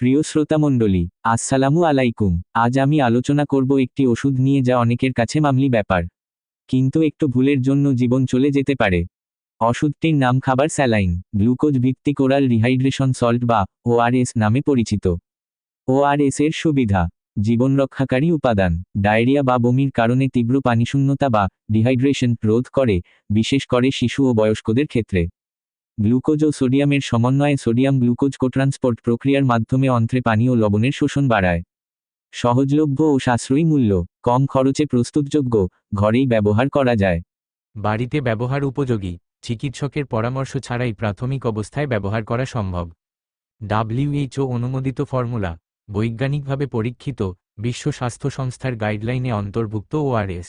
প্রিয় শ্রোতামণ্ডলী, আসসালামু আলাইকুম। আজ আমি আলোচনা করব একটি ওষুধ নিয়ে যা অনেকের কাছে মামলি ব্যাপার। কিন্তু একটু ভুলের জন্য জীবন চলে যেতে পারে। ওষুধটির নাম খাবার স্যালাইন, গ্লুকোজ ভিত্তিক ওরাল রিহাইড্রেশন সল্ট বা ওআরএস নামে পরিচিত। ওআরএস এর সুবিধা, জীবন রক্ষাকারী উপাদান, ডায়রিয়া বা বমির কারণে তীব্র পানিশূন্যতা বা ডিহাইড্রেশন রোধ করে, বিশেষ করে শিশু ও বয়স্কদের ক্ষেত্রে। গ্লুকোজ ও সোডিয়ামের সমন্বয়ে সোডিয়াম গ্লুকোজ কোট্রান্সপোর্ট প্রক্রিয়ার মাধ্যমে অন্ত্রে পানি ও লবণের শোষণ বাড়ায়। সহজলভ্য ও সাশ্রয়ী মূল্য, কম খরচে প্রস্তুতযোগ্য, ঘরেই ব্যবহার করা যায়। বাড়িতে ব্যবহার উপযোগী, চিকিৎসকের পরামর্শ ছাড়াই প্রাথমিক অবস্থায় ব্যবহার করা সম্ভব। ডাব্লিউএইচও অনুমোদিত ফর্মুলা, বৈজ্ঞানিকভাবে পরীক্ষিত, বিশ্ব স্বাস্থ্য সংস্থার গাইডলাইনে অন্তর্ভুক্ত ওআরএস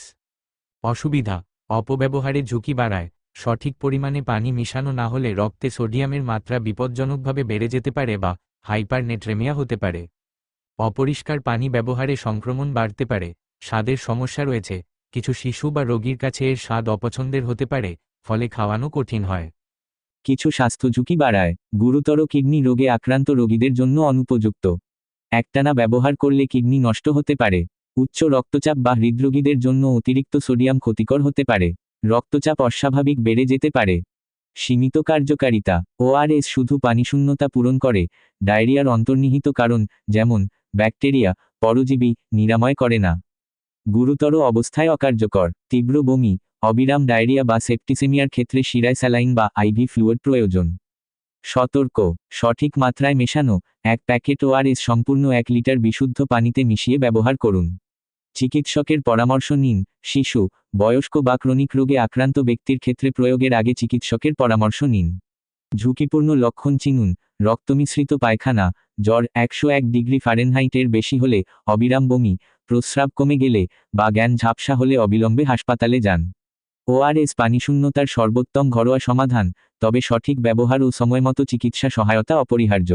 অসুবিধা, অপব্যবহারে ঝুঁকি বাড়ায় সঠিক পরিমাণে পানি মিশানো না হলে রক্তে সোডিয়ামের মাত্রা বিপজ্জনকভাবে বেড়ে যেতে পারে বা হাইপারনেট্রেমিয়া হতে পারে। অপরিষ্কার পানি ব্যবহারে সংক্রমণ বাড়তে পারে, স্বাদের সমস্যা রয়েছে, কিছু শিশু বা রোগীর কাছে এর স্বাদ অপছন্দের হতে পারে, ফলে খাওয়ানো কঠিন হয়। কিছু স্বাস্থ্য ঝুঁকি বাড়ায়, গুরুতর কিডনি রোগে আক্রান্ত রোগীদের জন্য অনুপযুক্ত। একটানা ব্যবহার করলে কিডনি নষ্ট হতে পারে, উচ্চ রক্তচাপ বা হৃদরোগীদের জন্য অতিরিক্ত সোডিয়াম ক্ষতিকর হতে পারে। রক্তচাপ অস্বাভাবিক বেড়ে যেতে পারে। সীমিত কার্যকারিতা ওআরএস শুধু পানিশূন্যতা পূরণ করে, ডায়রিয়ার অন্তর্নিহিত কারণ, যেমন, ব্যাকটেরিয়া, পরজীবী, নিরাময় করে না। গুরুতর অবস্থায় অকার্যকর, তীব্র বমি, অবিরাম ডায়রিয়া বা সেপ্টিসেমিয়ার ক্ষেত্রে শিরায় স্যালাইন বা আইভি ফ্লুয়েড প্রয়োজন। সতর্ক, সঠিক মাত্রায় মেশানো, এক প্যাকেট ওআরএস সম্পূর্ণ এক লিটার বিশুদ্ধ পানিতে মিশিয়ে ব্যবহার করুন। চিকিৎসকের পরামর্শ নিন, শিশু, বয়স্ক বা ক্রনিক রোগে আক্রান্ত ব্যক্তির ক্ষেত্রে প্রয়োগের আগে চিকিৎসকের পরামর্শ নিন। ঝুঁকিপূর্ণ লক্ষণ চিনুন, রক্তমিশ্রিত পায়খানা, জ্বর একশো এক ডিগ্রি ফারেনহাইটের বেশি হলে অবিরাম বমি, প্রস্রাব কমে গেলে বা জ্ঞান ঝাপসা হলে অবিলম্বে হাসপাতালে যান। ওআরএস পানিশূন্যতার সর্বোত্তম ঘরোয়া সমাধান, তবে সঠিক ব্যবহার ও সময়মতো চিকিৎসা সহায়তা অপরিহার্য।